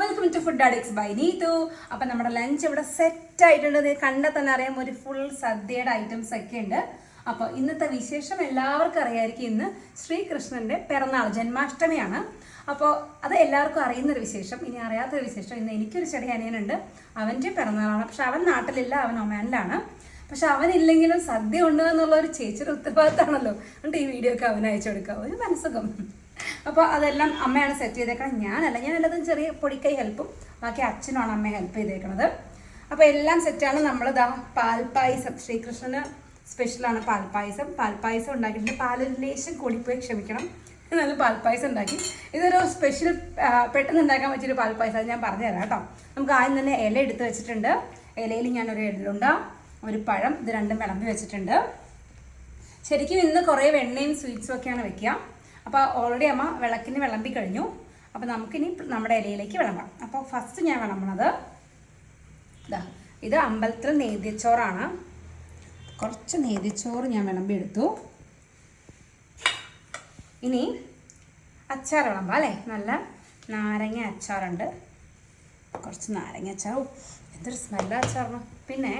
Welcome to food addicts by Neethu appam നമ്മുടെ lunch ഇവിടെ set ആയിട്ടുണ്ട്. കണ്ടാൽ തന്നെ അറിയാം ഒരു ഫുൾ സദ്യയുടെ ഐറ്റംസ് ഒക്കെ ഉണ്ട്. അപ്പോൾ ഇന്നത്തെ വിശേഷം എല്ലാവർക്കും അറിയായിരിക്കും. ഇന്ന് ശ്രീകൃഷ്ണന്റെ പിറന്നാൾ ജന്മാഷ്ടമിയാണ്. അപ്പോൾ അത് എല്ലാവർക്കും അറിയുന്ന ഒരു വിശേഷം. ഇനി അറിയാത്തൊരു വിശേഷം ഇന്ന് എനിക്കൊരു ചെറിയ അനിയനുണ്ട്. അവന്റെ പിറന്നാളാണ്. പക്ഷെ അവൻ നാട്ടിലില്ല അവൻ ഒമാനിലാണ്. പക്ഷെ അവനില്ലെങ്കിലും സദ്യ ഉണ്ട് എന്നുള്ള ഒരു ചേച്ചിയുടെ ഉത്തരവാദിത്തമാണല്ലോ. എന്നിട്ട് ഈ വീഡിയോ ഒക്കെ അവൻ അയച്ചു കൊടുക്കുക ഒരു മനസ്സുഖം. അപ്പോൾ അതെല്ലാം അമ്മയാണ് സെറ്റ് ചെയ്തേക്കണം ഞാനല്ല ഞാൻ എല്ലാതും ചെറിയ പൊടിക്കൈ ഹെൽപ്പും ബാക്കി അച്ഛനാണ് അമ്മയെ ഹെൽപ്പ് ചെയ്തേക്കണത്. അപ്പോൾ എല്ലാം സെറ്റാണ് നമ്മൾ ദാ പാൽപ്പായസം ശ്രീകൃഷ്ണന് സ്പെഷ്യലാണ് പാൽപ്പായസം പാൽപ്പായസം ഉണ്ടാക്കിയിട്ടുണ്ട്. പാലിൽ ലേശം കൂടിപ്പോയി ക്ഷമിക്കണം. നല്ല പാൽപ്പായസം ഉണ്ടാക്കി. ഇതൊരു സ്പെഷ്യൽ പെട്ടെന്ന് ഉണ്ടാക്കാൻ പറ്റിയൊരു പാൽപ്പായസം ഞാൻ പറഞ്ഞുതരാം കേട്ടോ. നമുക്ക് ആദ്യം തന്നെ ഇല എടുത്ത് വെച്ചിട്ടുണ്ട്. ഇലയിൽ ഞാനൊരു എള്ളുണ്ട ഒരു പഴം ഇത് രണ്ടും വിളമ്പി വെച്ചിട്ടുണ്ട്. ശരിക്കും ഇന്ന് കുറേ വെണ്ണയും സ്വീറ്റ്സും ഒക്കെയാണ് വെക്കുക. അപ്പോൾ ഓൾറെഡി അമ്മ വിളക്കിന് വിളമ്പി കഴിഞ്ഞു. അപ്പോൾ നമുക്കിനി നമ്മുടെ ഇലയിലേക്ക് വിളമ്പാം. അപ്പോൾ ഫസ്റ്റ് ഞാൻ വിളമ്പണത് ഇതാ ഇത് അമ്പലത്തിൽ നെയ്തിച്ചോറാണ് കുറച്ച് നെയ്തിച്ചോറ് ഞാൻ വിളമ്പി എടുത്തു. ഇനി അച്ചാർ വിളമ്പാം അല്ലേ? നല്ല നാരങ്ങ അച്ചാറുണ്ട്. കുറച്ച് നാരങ്ങ അച്ചാർ ഓ, എന്തൊരു സ്മെല്ല അച്ചാറാണ് പിന്നെ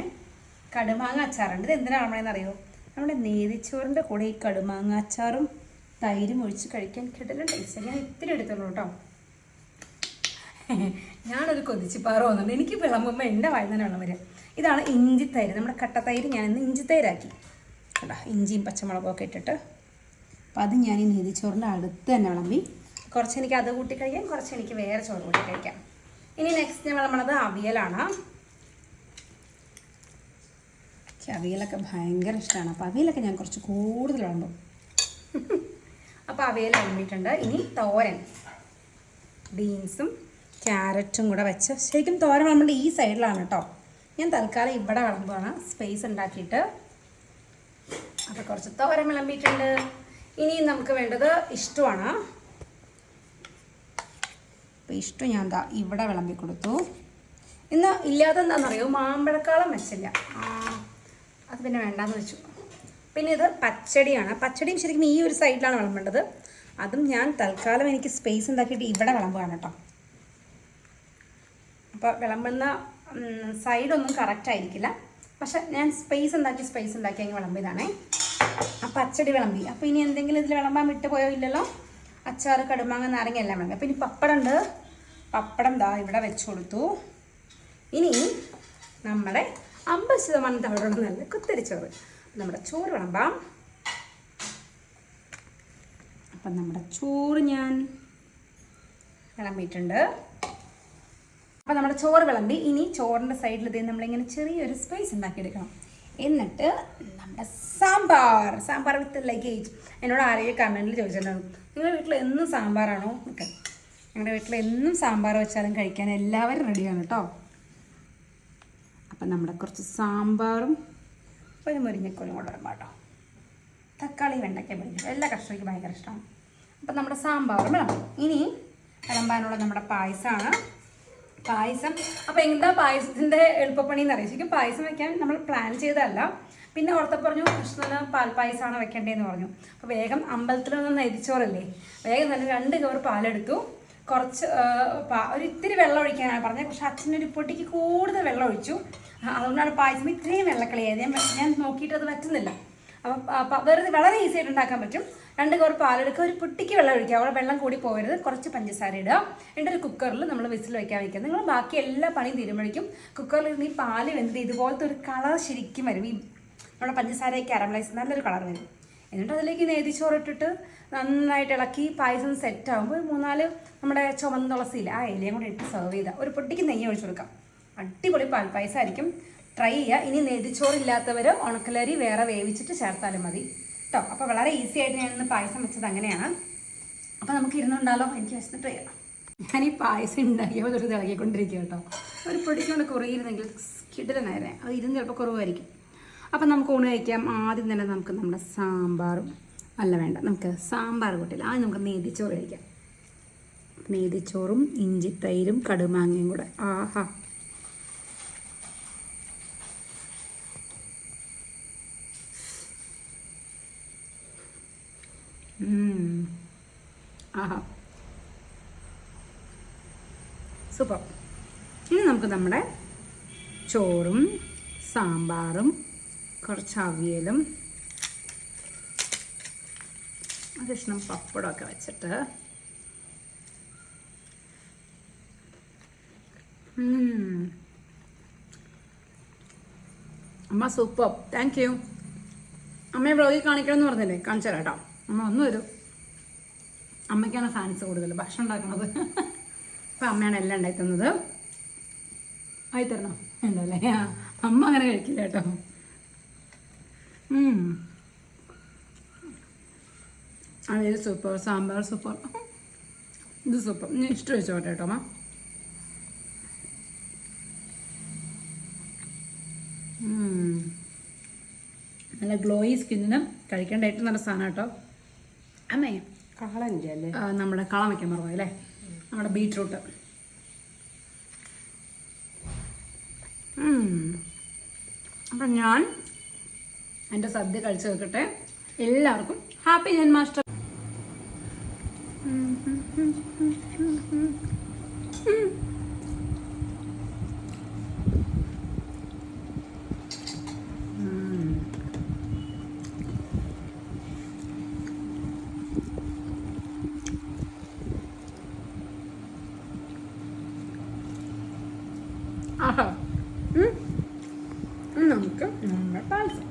കടുമാങ്ങ അച്ചാറുണ്ട്. ഇത് എന്തിനാണ് അറിയോ നമ്മുടെ നേതിച്ചോറിന്റെ കൂടെ ഈ കടുമാങ്ങ അച്ചാറും തൈരും ഒഴിച്ച് കഴിക്കാൻ കിട്ടലും ടേസ്റ്റ് ഞാൻ ഇത്തിരി എടുത്തുള്ളൂ കേട്ടോ. ഞാനൊരു കൊതിച്ചിപ്പാറ് വന്നുണ്ട് എനിക്ക് വിളമ്പുമ്പോൾ എന്റെ തന്നെ വരും ഇതാണ് ഇഞ്ചി തൈര്. നമ്മുടെ കട്ട ഞാൻ ഇന്ന് ഇഞ്ചി തൈരാക്കി. കേട്ടോ ഇഞ്ചിയും പച്ചമുളകും ഒക്കെ ഇട്ടിട്ട്. അപ്പോൾ അത് ഞാൻ ഈ നീതിച്ചോറിന്റെ അടുത്ത് തന്നെ വിളമ്പി. കുറച്ച് എനിക്ക് അത് കൂട്ടി കഴിക്കാം കുറച്ച് എനിക്ക് വേറെ ചോറ് കൂട്ടി കഴിക്കാം. ഇനി നെക്സ്റ്റ് ഞാൻ വിളമ്പണത് അവിയലാണ്. അവിയലൊക്കെ ഭയങ്കര ഇഷ്ടമാണ് അപ്പോൾ അവിയലൊക്കെ ഞാൻ കുറച്ച് കൂടുതൽ വിളമ്പും. അപ്പോൾ അവയിൽ വിളമ്പിയിട്ടുണ്ട് ഇനി തോരൻ. ബീൻസും ക്യാരറ്റും കൂടെ വെച്ച് ശരിക്കും തോരൻ വിളമ്പേണ്ട ഈ സൈഡിലാണ് കേട്ടോ ഞാൻ തൽക്കാലം ഇവിടെ വിളമ്പുകയാണ് സ്പേസ് ഉണ്ടാക്കിയിട്ട് അപ്പോൾ കുറച്ച് തോരൻ വിളമ്പിയിട്ടുണ്ട് ഇനി നമുക്ക് വേണ്ടത് ഇഷ്ടമാണ്. അപ്പോൾ ഇഷ്ടം ഞാൻ എന്താ ഇവിടെ വിളമ്പി കൊടുത്തു. ഇന്ന് ഇല്ലാതെ എന്താണെന്നറിയോ? മാമ്പഴക്കാളം വെച്ചില്ല. അത് പിന്നെ വേണ്ടാന്ന് വെച്ചു. പിന്നെ ഇത് പച്ചടിയാണ്. പച്ചടിയും ശരിക്കും ഈ ഒരു സൈഡിലാണ് വിളമ്പേണ്ടത്. അതും ഞാൻ തൽക്കാലം എനിക്ക് സ്പേസ് ഉണ്ടാക്കിയിട്ട് ഇവിടെ വിളമ്പുകയാണ് കേട്ടോ അപ്പോൾ വിളമ്പുന്ന സൈഡൊന്നും കറക്റ്റ് ആയിരിക്കില്ല. പക്ഷെ ഞാൻ സ്പേസ് ഉണ്ടാക്കി സ്പേസ് ഉണ്ടാക്കി അങ്ങ് വിളമ്പിയതാണേ. ആ പച്ചടി വിളമ്പി. അപ്പോൾ ഇനി എന്തെങ്കിലും ഇതിൽ വിളമ്പാൻ വിട്ടുപോയോ ഇല്ലല്ലോ? അച്ചാർ കടുമാങ്ങ നാരങ്ങ എല്ലാം വിളമ്പി. അപ്പോൾ ഇനി പപ്പടം ഉണ്ട്. പപ്പടം ദാ ഇവിടെ വെച്ച് കൊടുത്തു. ഇനി നമ്മുടെ അമ്പത് ശതമാനം തവിടുള്ള നല്ല കുത്തരിച്ചോറ്. നമ്മുടെ ചോറ് വിളമ്പാം. അപ്പം നമ്മുടെ ചോറ് ഞാൻ വിളമ്പിയിട്ടുണ്ട്. അപ്പം നമ്മുടെ ചോറ് വിളമ്പി ഇനി ചോറിന്റെ സൈഡിൽ ഇതേ നമ്മളിങ്ങനെ ചെറിയൊരു സ്പേസ് ഉണ്ടാക്കിയെടുക്കണം. എന്നിട്ട് നമ്മുടെ സാമ്പാർ സാമ്പാർ വിത്ത് ലഗേജ് എന്നോട് ആരെയും കമന്റിൽ ചോദിച്ചിട്ടുണ്ടാവും നിങ്ങളുടെ വീട്ടിൽ എന്നും സാമ്പാറാണോ? ഒക്കെ ഞങ്ങളുടെ വീട്ടിൽ എന്നും സാമ്പാർ വെച്ചാലും കഴിക്കാൻ എല്ലാവരും റെഡിയാണ് കേട്ടോ. അപ്പം നമ്മുടെ കുറച്ച് സാമ്പാറും ഒരു മുരിങ്ങക്കോലും കൂടെ വരുമ്പോൾ കേട്ടോ. തക്കാളി വെണ്ടയ്ക്ക മുരിങ്ങ എല്ലാ കഷ്ണയ്ക്ക് ഭയങ്കര ഇഷ്ടമാണ് അപ്പം നമ്മുടെ സാമ്പാർ വിളമ്പും ഇനി വിളമ്പാനുള്ള നമ്മുടെ പായസമാണ്. പായസം. അപ്പോൾ എന്താ പായസത്തിന്റെ എളുപ്പപ്പണി എന്ന് അറിയാം? ശരിക്കും പായസം വെക്കാൻ നമ്മൾ പ്ലാൻ ചെയ്തതല്ല. പിന്നെ ഓർത്ത പറഞ്ഞു കൃഷ്ണന് പാൽപ്പായസമാണ് വെക്കേണ്ടതെന്ന് പറഞ്ഞു. അപ്പോൾ വേഗം അമ്പലത്തിൽ നിന്ന് നരിച്ചോറല്ലേ വേഗം തന്നെ രണ്ട് കവർ പാലെടുത്തു. കുറച്ച് ഒരു ഇത്തിരി വെള്ളം ഒഴിക്കാനാണ് പറഞ്ഞത്. പക്ഷെ അച്ഛനൊരു പൊട്ടിക്ക് കൂടുതൽ വെള്ളം ഒഴിച്ചു. അതുകൊണ്ടാണ് പായസം ഇത്രയും വെള്ളക്കളിയായത് ഞാൻ ഞാൻ നോക്കിയിട്ട് അത് പറ്റുന്നില്ല. അപ്പം വെറുതെ വളരെ ഈസി ആയിട്ട് ഉണ്ടാക്കാൻ പറ്റും. രണ്ട് കവർ പാലെടുക്കുക. ഒരു പൊട്ടിക്ക് വെള്ളം ഒഴിക്കുക. അവിടെ വെള്ളം കൂടി പോകരുത്. കുറച്ച് പഞ്ചസാര ഇടുക. എന്നിട്ട് ഒരു കുക്കറിൽ നമ്മൾ വിസിൽ വയ്ക്കാൻ വയ്ക്കുക നിങ്ങൾ ബാക്കി എല്ലാ പണിയും തീരുമ്പോഴേക്കും കുക്കറിൽ ഇരുന്ന് ഈ പാൽ വെന്ത് ഇതുപോലത്തെ ഒരു കളർ ശരിക്കും വരും. ഈ നമ്മുടെ പഞ്ചസാര കാരമലൈസ് നല്ലൊരു കളർ വരും. എന്നിട്ട് അതിലേക്ക് നേതിച്ചോറിട്ടിട്ട് നന്നായിട്ട് ഇളക്കി പായസം സെറ്റ് ആകുമ്പോൾ മൂന്നാൽ നമ്മുടെ ചുവന്ന ആ ഇലയും കൂടെ ഇട്ട് സെർവ് ചെയ്താൽ ഒരു പൊട്ടിക്ക് നെയ്യ് ഒഴിച്ചു കൊടുക്കാം. അടിപൊളി പാൽപ്പായസം ആയിരിക്കും ട്രൈ ചെയ്യുക. ഇനി നെതിച്ചോറില്ലാത്തവർ ഉണക്കലരി വേറെ വേവിച്ചിട്ട് ചേർത്താലും മതി. കേട്ടോ അപ്പോൾ വളരെ ഈസി ആയിട്ട് ഞാൻ ഇന്ന് പായസം വെച്ചത് അങ്ങനെയാണ്. അപ്പോൾ നമുക്ക് ഇരുന്നുണ്ടാലോ? എനിക്ക് ട്രൈ ചെയ്യാം. ഞാൻ ഈ പായസം ഉണ്ടാക്കിയപ്പോൾ ഒരു തിളക്കിക്കൊണ്ടിരിക്കുക കേട്ടോ ഒരു പൊടിക്കൊണ്ട് കുറയിരുന്നെങ്കിൽ കിടലനായിരുന്നേ അത് ഇരുന്ന് ചിലപ്പോൾ കുറവായിരിക്കും. അപ്പം നമുക്ക് ഊണ് കഴിക്കാം. ആദ്യം തന്നെ നമുക്ക് നമ്മുടെ സാമ്പാറും. അല്ല വേണ്ട. നമുക്ക് സാമ്പാർ കൂട്ടില്ല. ആദ്യം നമുക്ക് നെയ്തിച്ചോറ് കഴിക്കാം. നെയ്തിച്ചോറും ഇഞ്ചിത്തൈരും കടുമാങ്ങയും കൂടെ. ആഹാ. സൂപ്പർ. ഇനി നമുക്ക് നമ്മുടെ ചോറും സാമ്പാറും കുറച്ച് അവിയലും കഷ്ണം പപ്പടമൊക്കെ വെച്ചിട്ട്. അമ്മ സൂപ്പർ. താങ്ക് യു അമ്മയെ വ്ളോഗിൽ കാണിക്കണം എന്ന് പറഞ്ഞില്ലേ? കാണിച്ചു കേട്ടോ. അമ്മ വന്നു വരും. അമ്മയ്ക്കാണ് ഫാൻസ് കൂടുതൽ. ഭക്ഷണം ഉണ്ടാക്കുന്നത് അപ്പം അമ്മയാണ് എല്ലാം ഉണ്ടാക്കി തന്നത് ആയി തരണോ ഉണ്ടല്ലേ അമ്മ അങ്ങനെ കഴിക്കില്ല കേട്ടോ. അതായത് സൂപ്പർ സാമ്പാർ സൂപ്പർ ഇത് സൂപ്പർ ഞാൻ ഇഷ്ടം വെച്ചോട്ടെ കേട്ടോ അമ്മ. നല്ല ഗ്ലോയി സ്കിന്നിന് കഴിക്കേണ്ട ഏറ്റവും നല്ല സാധനം കേട്ടോ. അമ്മേ അല്ലേ നമ്മുടെ കളം വയ്ക്കാൻ മറന്നു അല്ലേ? നമ്മുടെ ബീട്രൂട്ട്. അപ്പം ഞാൻ എന്റെ സദ്യ കഴിച്ചു വെക്കട്ടെ. എല്ലാവർക്കും ഹാപ്പി ജന്മാഷ്ടമി. ഉം. ആഹാ ഉം. ഇനി നമുക്ക് നമ്മുടെ പായസം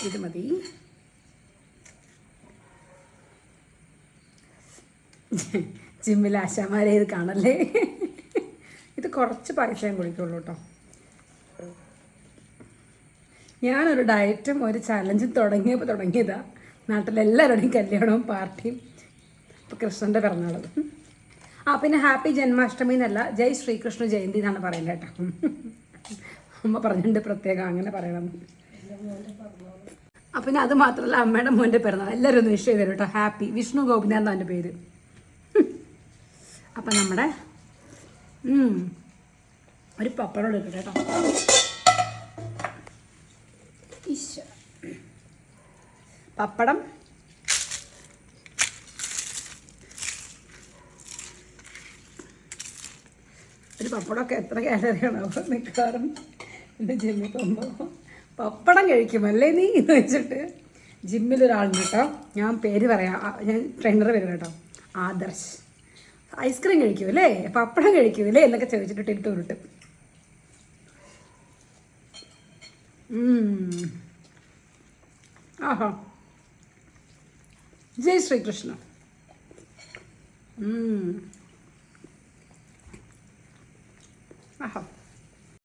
ഇത് മതി ജിമ്മിൽ ആശാമാരെ ഇത് കാണല്ലേ ഇത് കുറച്ച് പായസം കുടിക്കുള്ളൂ കേട്ടോ ഞാനൊരു ഡയറ്റും ഒരു ചലഞ്ചും തുടങ്ങിയപ്പോൾ തുടങ്ങിയതാ നാട്ടിലെല്ലാവരുടെയും കല്യാണവും പാർട്ടിയും ഇപ്പോൾ കൃഷ്ണന്റെ പിറന്നാളും ആ പിന്നെ ഹാപ്പി ജന്മാഷ്ടമി എന്നല്ല ജയ് ശ്രീകൃഷ്ണ ജയന്തി എന്നാണ് പറയുന്നത് കേട്ടോ അമ്മ പറഞ്ഞിട്ടുണ്ട് പ്രത്യേകം അങ്ങനെ പറയണം ആ പിന്നെ അത് മാത്രമല്ല അമ്മയുടെ മോന്റെ പിറന്നാൾ. എല്ലാവരും ഒന്ന് വിഷ് ചെയ്ത് കേട്ടോ. ഹാപ്പി വിഷ്ണു ഗോപിനാഥ് എന്റെ പേര്. അപ്പൊ നമ്മുടെ ഒരു പപ്പടം എടുക്കട്ടെ കേട്ടോ. പപ്പടം. ഒരു പപ്പടമൊക്കെ എത്ര കാലറിയാണ് മിക്കവാറും. എന്റെ എന്റെ പോകുമ്പോൾ പപ്പടം കഴിക്കുമല്ലേ നീ എന്ന് വെച്ചിട്ട്. ജിമ്മിലൊരാളുണ്ട് കേട്ടോ. ഞാൻ പേര് പറയാം. ഞാൻ ട്രെയിനർ പേര് കേട്ടോ. ആദർശ്. ഐസ്ക്രീം കഴിക്കുമല്ലേ? പപ്പടം കഴിക്കുമല്ലേ എന്നൊക്കെ ചോദിച്ചിട്ട് ഇട്ട് ഉം. ആഹാ. ജയ് ശ്രീകൃഷ്ണ. ആഹാ.